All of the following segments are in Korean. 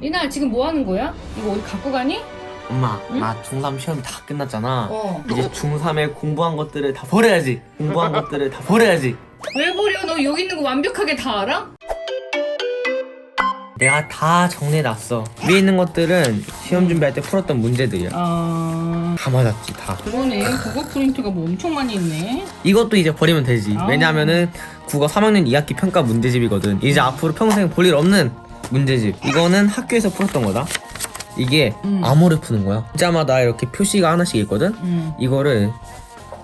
리나 지금 뭐 하는 거야? 이거 어디 갖고 가니? 엄마 응? 나 중3 시험이 다 끝났잖아 어. 이제 중3에 공부한 것들을 다 버려야지 공부한 것들을 다 버려야지 왜 버려? 너 여기 있는 거 완벽하게 다 알아? 내가 다 정리해놨어 위에 있는 것들은 시험 준비할 때 풀었던 문제들이야 아 다 맞았지 다 그러네. 국어 프린트가 뭐 엄청 많이 있네. 이것도 이제 버리면 되지 아. 왜냐면은 국어 3학년 2학기 평가 문제집이거든 이제 앞으로 평생 볼 일 없는 문제집 이거는 학교에서 풀었던 거다 이게 음. 암호를 푸는 거야 글자마다 이렇게 표시가 하나씩 있거든 응. 이거를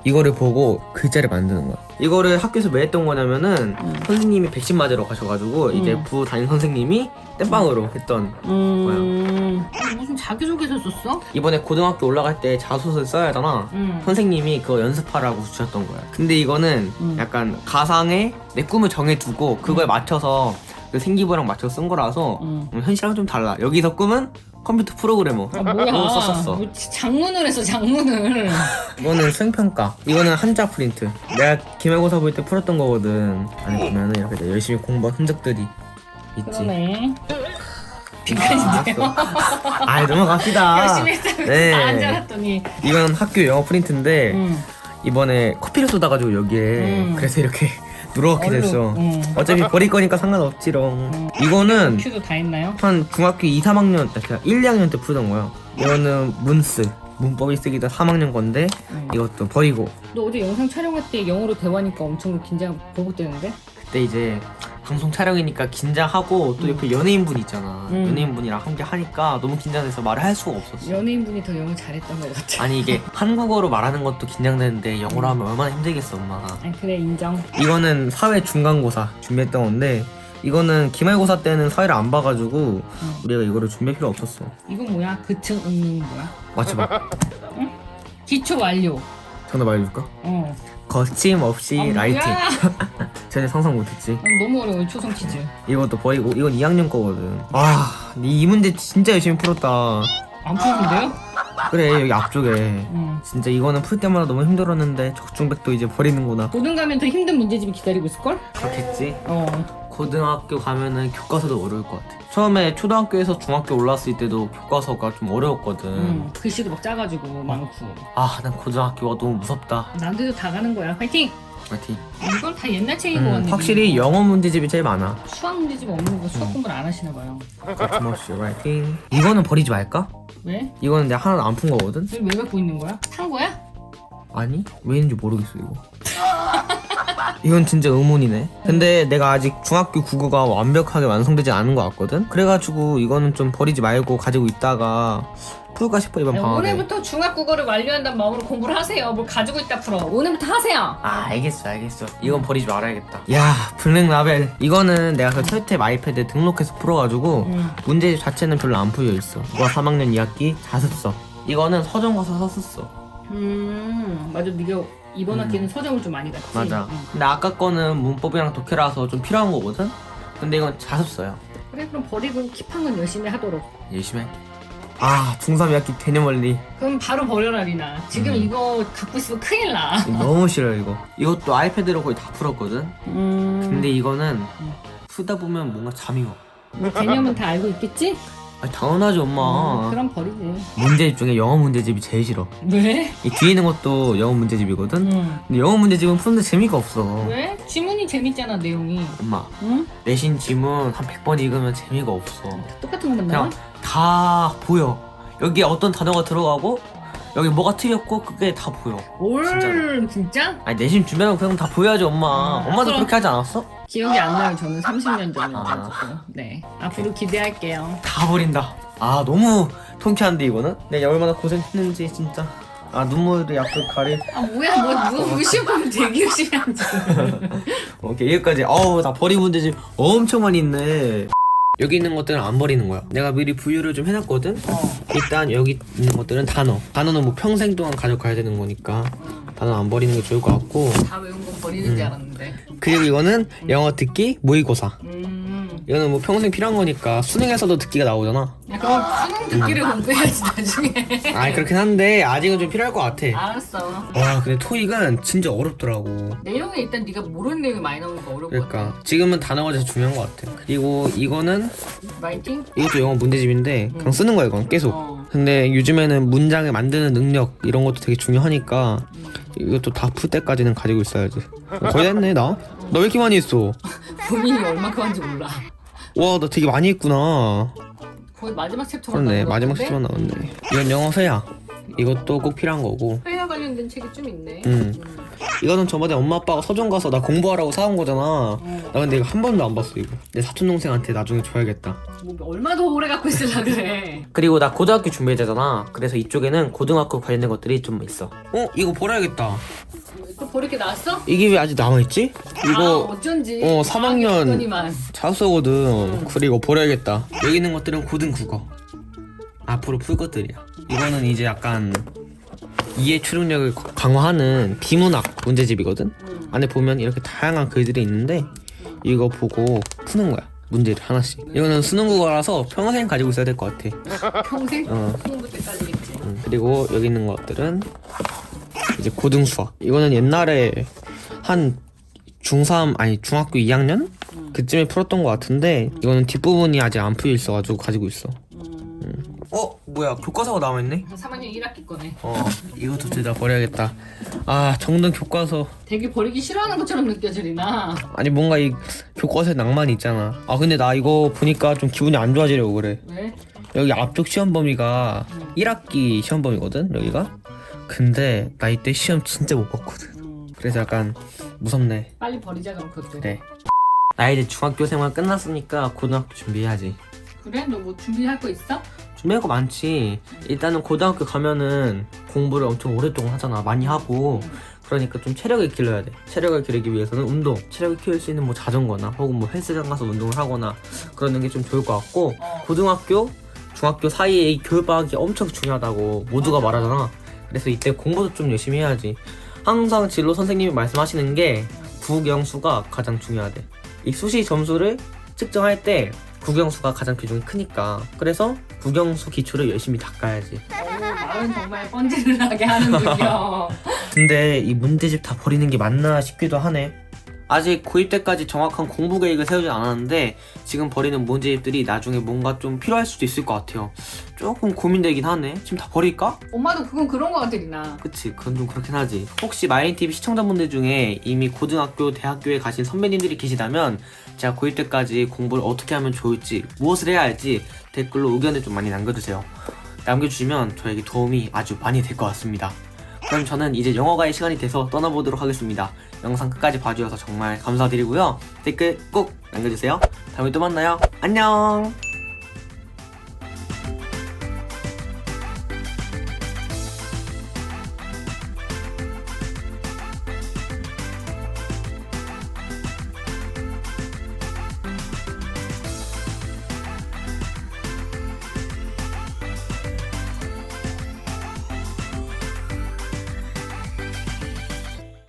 이거를 보고 글자를 만드는 거야. 이거를 학교에서 왜 했던 거냐면은 음. 선생님이 백신 맞으러 가셔가지고 이제 음. 부 담임 선생님이 땜빵으로 했던 음. 아니, 무슨 자기소개서 썼어? 이번에 고등학교 올라갈 때 자소서를 써야 하잖아. 응. 선생님이 그거 연습하라고 주셨던 거야. 근데 이거는 음. 약간 가상에 내 꿈을 정해두고 그거에 맞춰서 그 생기부랑 맞춰서 쓴 거라서 응. 음, 현실랑 좀 달라. 여기서 꿈은 컴퓨터 프로그래머. 아 뭐야? 그거 썼었어. 뭐 장문을 했어 장문을. 이거는 수행평가 이거는 한자 프린트 내가 기말고사 볼 때 풀었던 거거든 안에 보면은 이렇게 내가 열심히 공부한 흔적들이 있지 그러네. 아, 넘어갑시다 열심히 했다고 네. 다 앉아놨더니. 이건 학교 영어 프린트인데 응. 이번에 커피를 쏟아가지고 여기에 음. 그래서 이렇게 누렇게 얼룩, 됐어 응. 어차피 버릴 거니까 상관없지롱 음. 이거는 큐도 다 했나요? 한 중학교 2, 3학년 그러니까 1, 2학년 때 풀던 거야 이거는 문스 문법이 쓰기도 3학년 건데 응. 이것도 버리고 너 어제 영상 촬영할 때 영어로 대화하니까 엄청 긴장 보복되는데? 그때 이제 방송 촬영이니까 긴장하고 또 옆에 연예인분 있잖아 음. 연예인분이랑 함께 하니까 너무 긴장돼서 말을 할 수가 없었어 연예인분이 더 영어 잘했던 것 같아. 아니 이게 한국어로 말하는 것도 긴장되는데 영어로 하면 얼마나 힘들겠어 엄마 아 그래 인정. 이거는 사회 중간고사 준비했던 건데 이거는 기말고사 때는 사회를 안 봐가지고 음. 우리가 이거를 준비할 필요 없었어 이건 뭐야? 그층 음 뭐야? 맞춰봐 기초 완료. 정답 알려줄까? 어. 거침없이 아, 라이팅? 전혀 상상 못했지 아, 너무 어려워 초성 퀴즈. 이것도 버리고 이건 2학년 거거든 와이 문제 진짜 열심히 풀었다 안 푸는데요? 그래 여기 앞쪽에 응. 진짜 이거는 풀 때마다 너무 힘들었는데 적중백도 이제 버리는구나 고등 가면 더 힘든 문제집이 기다리고 있을 걸? 그렇겠지 어. 고등학교 가면은 교과서도 어려울 것 같아 처음에 초등학교에서 중학교 올랐을 때도 교과서가 좀 어려웠거든 응. 글씨도 막 짜가지고 많고. 아 난 고등학교가 너무 무섭다 남들도 다 가는 거야. 파이팅! 파이팅 이건 다 옛날 책인 것 음, 같네. 확실히 영어 문제집이 제일 많아 수학 문제집 없는 거 수학 공부를 안 하시나 봐요. 거침없이 파이팅 이거는 버리지 말까? 왜? 이거는 내가 하나도 안 푼 거거든? 왜, 왜 갖고 있는 거야? 산 거야? 아니 왜 있는지 모르겠어 이거 이건 진짜 의문이네 근데 내가 아직 중학교 국어가 완벽하게 완성되지 않은 것 같거든 그래가지고 이거는 좀 버리지 말고 가지고 있다가 풀까 싶어 이번 방학에 오늘부터 중학 국어를 완료한다는 마음으로 공부를 하세요. 뭘 가지고 있다 풀어. 오늘부터 하세요. 아 알겠어 알겠어 이건 버리지 말아야겠다 야 블랙 라벨 이거는 내가 그 철탭 아이패드에 등록해서 풀어가지고 응. 문제 자체는 별로 안 풀려 있어 이거 3학년 2학기 자습서 이거는 서점 가서 썼었어 음, 맞아. 네가 이번 음. 학기는 서점을 좀 많이 갔지. 맞아 응. 근데 아까 거는 문법이랑 독해라서 좀 필요한 거거든 근데 이건 자습서야 그래, 그럼 버리고 킵한 건 열심히 하도록. 열심히 할게 아 중3 2학기 되뇌멀리 그럼 바로 버려라, 리나. 지금 음. 이거 갖고 있으면 큰일 나. 너무 싫어 이거 이것도 아이패드로 거의 다 풀었거든 음. 근데 이거는 음. 풀다 보면 뭔가 잠이 와 뭐 개념은 다 알고 있겠지? 아 당연하지 엄마 음, 그럼 버리지. 문제집 중에 영어 문제집이 제일 싫어 왜? 이 뒤에 있는 것도 영어 문제집이거든 응. 근데 영어 문제집은 푸는데 재미가 없어 왜? 지문이 재밌잖아, 내용이. 엄마 응? 내신 지문 한 100번 읽으면 재미가 없어 똑같은 것만 나와? 그냥 다 보여 여기에 어떤 단어가 들어가고 여기 뭐가 틀렸고 그게 다 보여 올, 진짜로. 진짜? 아니 내신 주변은 그냥 다 보여야지 엄마 아, 엄마도 그럼- 그렇게 하지 않았어? 기억이 안 나요. 저는 30년 아. 전이어가지고. 네. 앞으로 기대할게요. 다 버린다 아 너무 통쾌한데 이거는? 내가 얼마나 고생했는지 진짜 아 눈물이 앞을 가릴 아, 뭐야, 뭐, 누가 무시할 거면 되게 열심히 하지. 오케이 여기까지 어우 나 버린 문제집 엄청 많이 있네 여기 있는 것들은 안 버리는 거야 내가 미리 분류를 좀 해놨거든 어. 일단 여기 있는 것들은 단어 단어는 뭐 평생 동안 가져가야 되는 거니까 단어 안 버리는 게 좋을 것 같고 다 외운 건 버리는 줄 알았는데. 그리고 이거는 영어 듣기 모의고사 음. 이거는 뭐 평생 필요한 거니까 수능에서도 듣기가 나오잖아. 야, 그럼 수능 듣기를 공부해야지 나중에. 아니 그렇긴 한데 아직은 좀 필요할 것 같아. 알았어. 와 근데 토익은 진짜 어렵더라고. 내용이 일단 네가 모르는 내용이 많이 나오니까 어렵거든. 그러니까 지금은 단어가 제일 중요한 것 같아. 그리고 이거는 라이팅? 이것도 영어 문제집인데 그냥 쓰는 거야 이건 계속. 어. 근데 요즘에는 문장을 만드는 능력 이런 것도 되게 중요하니까 이것도 다 풀 때까지는 가지고 있어야지. 거의 다 했네 나. 너왜 이렇게 많이 했어? 본인이 얼마큼 한지 몰라. 와 나 되게 많이 했구나. 거의 마지막 챕터만 그렇네 마지막? 시간 나왔네. 이건 영어 회화. 이것도 꼭 필요한 거고. 관련된 책이 좀 있네. 음. 이거는 저번에 엄마 아빠가 서점 가서 나 공부하라고 사온 거잖아. 나 근데 이거 한 번도 안 봤어 이거. 내 사촌 동생한테 나중에 줘야겠다. 뭐 얼마 더 오래 갖고 있으려 그래. 그리고 나 고등학교 준비되잖아. 그래서 이쪽에는 고등학교 관련된 것들이 좀 있어. 어 이거 버려야겠다. 또 버릴 게 나왔어? 이게 왜 아직 남아 있지? 아, 이거 어쩐지. 어, 3학년. 더니만 자소거든. 그리고 버려야겠다. 여기 있는 것들은 고등 국어. 앞으로 풀 것들이야. 이거는 이제 약간 이해 추론력을 강화하는 비문학 문제집이거든. 음. 안에 보면 이렇게 다양한 글들이 있는데 이거 보고 푸는 거야. 문제를 하나씩. 이거는 수능 국어라서 평생 가지고 있어야 될 것 같아. 평생 어. 수능부 때까지겠지. 음, 그리고 여기 있는 것들은 이제 고등 수학. 이거는 옛날에 한 중3 아니 중학교 2학년 그쯤에 풀었던 것 같은데 이거는 뒷부분이 아직 안 풀려 있어가지고 가지고 있어. 음. 어 뭐야 교과서가 남아있네? 3학년 1학기 거네. 어 이것도 둘다 버려야겠다. 아 정등 교과서 되게 버리기 싫어하는 것처럼 느껴지리나. 아니 뭔가 이 교과서에 낭만이 있잖아. 아 근데 나 이거 보니까 좀 기분이 안 좋아지려고 그래. 왜? 여기 앞쪽 시험 범위가 1학기 시험 범위거든 여기가. 근데 나 이때 시험 진짜 못 봤거든. 음. 그래서 약간 무섭네. 빨리 버리자 그럼 그것도. 그래. 나 이제 중학교 생활 끝났으니까 고등학교 준비해야지. 그래? 너 뭐 준비할 거 있어? 준비할 거 많지. 일단은 고등학교 가면은 공부를 엄청 오랫동안 하잖아. 많이 하고. 그러니까 좀 체력을 길러야 돼. 체력을 기르기 위해서는 운동. 체력을 키울 수 있는 뭐 자전거나 혹은 뭐 헬스장 가서 운동을 하거나 그러는 게 좀 좋을 것 같고. 어. 고등학교, 중학교 사이에 이 교육방학이 엄청 중요하다고 모두가. 말하잖아. 그래서 이때 공부도 좀 열심히 해야지. 항상 진로 선생님이 말씀하시는 게 국영수가 가장 중요하대. 이 수시 점수를 측정할 때 국영수가 가장 비중이 크니까. 그래서 국영수 기초를 열심히 닦아야지. 오, 말은 정말 뻔질을 하게 하는군요. 근데 이 문제집 다 버리는 게 맞나 싶기도 하네. 아직 고1 때까지 정확한 공부 계획을 세우지 않았는데 지금 버리는 문제집들이 나중에 뭔가 좀 필요할 수도 있을 것 같아요. 조금 고민되긴 하네. 지금 다 버릴까? 엄마도 그건 그런 거 같으리나. 그치 그건 좀 그렇긴 하지 혹시 마인TV 시청자분들 중에 이미 고등학교, 대학교에 가신 선배님들이 계시다면 제가 고1 때까지 공부를 어떻게 하면 좋을지 무엇을 해야 할지 댓글로 의견을 좀 많이 남겨주세요 남겨주시면 저에게 도움이 아주 많이 될 것 같습니다 그럼 저는 이제 영어가의 시간이 돼서 떠나보도록 하겠습니다. 영상 끝까지 봐주셔서 정말 감사드리고요. 댓글 꼭 남겨주세요. 다음에 또 만나요. 안녕